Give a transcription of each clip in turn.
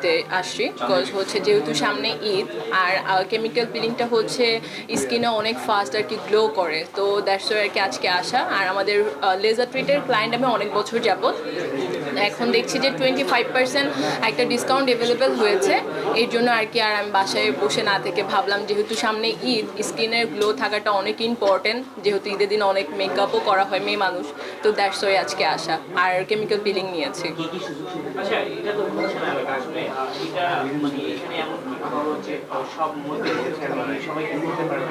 নিতে আসছি বিকজ হচ্ছে যেহেতু সামনে ঈদ, আর কেমিক্যাল পিলিংটা হচ্ছে স্কিনে অনেক ফাস্ট আর কি গ্লো করে। তো দ্যাটস আর কি আজকে আসা। আর আমাদের লেজার ট্রিটের ক্লায়েন্ট আমি অনেক বছর যাবত এখন দেখছি যে টোয়েন্টি ফাইভ পার্সেন্ট একটা ডিসকাউন্ট অ্যাভেলেবেল হয়েছে। এর জন্য আর কি আর আমি বাসায় বসে না থেকে ভাবলাম যেহেতু সামনে ঈদ স্কিনের গ্লো থাকাটা অনেক ইম্পর্টেন্ট যেহেতু ঈদের দিন অনেক মেকআপও করা হয় মেয়ে মানুষ তো দ্যাটস ওয়াই আজকে আসা। আর কেমিক্যাল পিলিং নিয়েছি। আচ্ছা মানে পারবে?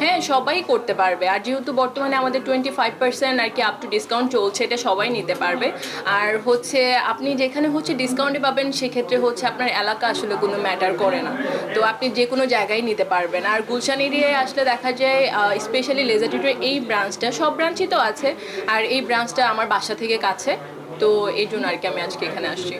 হ্যাঁ সবাই করতে পারবে। আর যেহেতু বর্তমানে আমাদের টোয়েন্টি ফাইভ পার্সেন্ট আর কি আপ টু ডিসকাউন্ট চলছে এটা সবাই নিতে পারবে। আর হচ্ছে, আপনি যেখানে হচ্ছে ডিসকাউন্টে পাবেন, সেক্ষেত্রে হচ্ছে আপনার এলাকা আসলে কোনো ম্যাটার করে না। তো আপনি যে কোনো জায়গায় নিতে পারবেন। আর গুলশান এরিয়ায় আসলে দেখা যায় স্পেশালি লেজার টিউটের এই ব্রাঞ্চটা সব ব্রাঞ্চই তো আছে। আর এই ব্রাঞ্চটা আমার বাসা থেকে কাছে। তো এই জন্য আর কি আমি আজকে এখানে আসছি।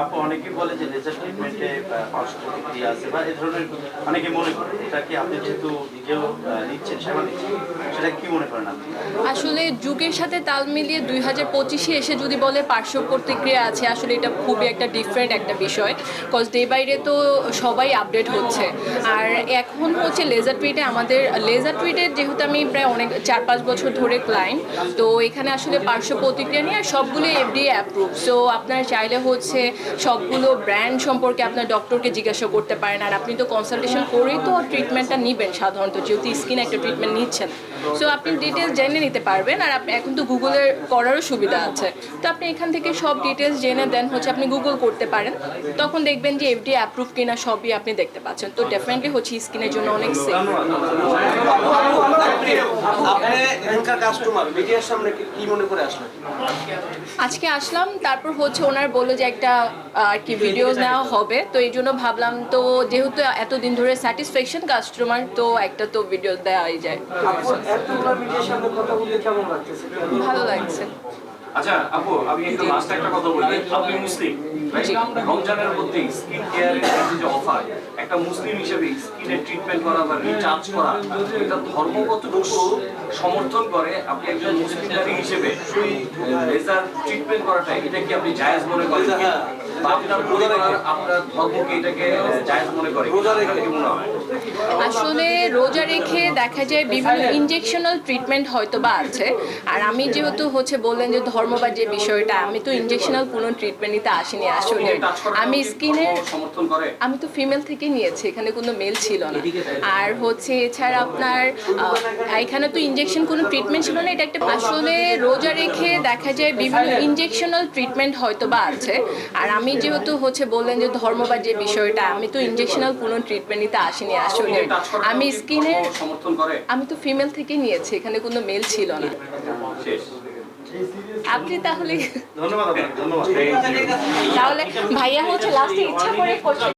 আপু অনেকে বলে যে লেজার ট্রিটমেন্টে পার্শ্ব প্রতিক্রিয়া আছে বা এ ধরনের অনেকে মনে করে। এটা কি আপনি যেহেতু নিজেও নিচ্ছেন সেবা নিচ্ছেন সেটা কি মনে করেন আপনি? আসলে যুগের সাথে তাল মিলিয়ে দুই হাজার পঁচিশে এসে যদি বলে পার্শ্ব প্রতিক্রিয়া আছে আসলে এটা খুবই একটা ডিফারেন্ট একটা বিষয়। কজ ডে বাইরে তো সবাই আপডেট হচ্ছে। আর এখন হচ্ছে লেজার টুইটে আমাদের লেজার টুইটে যেহেতু আমি প্রায় অনেক চার পাঁচ বছর ধরে ক্লায়েন্ট তো এখানে আসলে পার্শ্ব প্রতিক্রিয়া নিয়ে আর সবগুলো এফডিএ অ্যাপ্রুভ সো আপনার চাইলে হচ্ছে সবগুলো ব্র্যান্ড সম্পর্কে আপনার ডক্টরকে জিজ্ঞাসা করতে পারেন। আর আপনি তো কনসালটেশন করেই তো ট্রিটমেন্টটা নেবেন সাধারণত, যেহেতু স্কিন একটা ট্রিটমেন্ট নিচ্ছেন। সো আপনি ডিটেলস জেনে নিতে পারবেন। আর আপনি এখন তো গুগলের করারও সুবিধা আছে। তো আপনি এখান থেকে সব ডিটেলস জেনে দেন, হচ্ছে আপনি গুগল করতে পারেন। তখন দেখবেন যে এফডি অ্যাপ্রুভ কিনা সবই আপনি দেখতে পাচ্ছেন। তো ডেফিনেটলি হচ্ছে স্কিনের জন্য অনেক সেফ এখানকার কাস্টমার মিডিয়ার সামনে কি- মনে করে আসলেন আজকে আসলাম তারপর হচ্ছে ওনার বলল যে একটা আর কি ভিডিও নেওয়া হবে। তো এই জন্য ভাবলাম তো যেহেতু এতদিন ধরে স্যাটিসফ্যাকশন কাস্টমার তো একটা তো ভিডিও দেওয়াই যায়। ভালো লাগছে। আচ্ছা আপু আমি একটু লাস্ট একটা কথা বলি। আপনি মুসলিম রমজানের মধ্যে স্কিন কেয়ারের যে অফার একটা মুসলিম হিসেবে স্কিনের ট্রিটমেন্ট করা বা রিচার্জ করা এটা ধর্ম কতটুকু সমর্থন করে আপনি একজন মুসলিম নারী হিসেবে লেজার ট্রিটমেন্ট করাটা এটা কি আপনি জায়েজ মনে করেন? বা আপনার পরিবার আপনার ধর্মকে এটাকে জায়েজ মনে করে? রোজা রেখে। কি মনে হয়? আসলে রোজা রেখে দেখা যায় বিভিন্ন ইনজেকশনাল ট্রিটমেন্ট হয়তো বা আছে। আর আমি যেহেতু হচ্ছে বললেন যে ধর্ম বা যে বিষয়টা, আমি তো ইনজেকশনাল কোনো ট্রিটমেন্ট নিতে আসিনি আসলে। আমি স্কিনের আমি তো ফিমেল থেকে নিয়েছি, এখানে কোনো মেল ছিল না। আর হচ্ছে এছাড়া আপনার এখানে তো ইনজেকশন কোনো ট্রিটমেন্ট ছিল না, এটা একটা আসলে রোজা রেখে দেখা যায় বিভিন্ন ইনজেকশনাল ট্রিটমেন্ট হয়তো বা আছে। আর আমি যেহেতু হচ্ছে বললেন যে ধর্ম বা যে বিষয়টা, আমি তো ইনজেকশনাল কোনো ট্রিটমেন্ট নিতে আসিনি আসলে। আমি কি স্কিনের সমর্থন করে। আমি তো ফিমেল থেকে নিয়েছি এখানে কোনো মেল ছিল না। আপনি তাহলে ধন্যবাদ ধন্যবাদ। তাহলে ভাইয়া হচ্ছে লাস্টে ইচ্ছা করে করছে।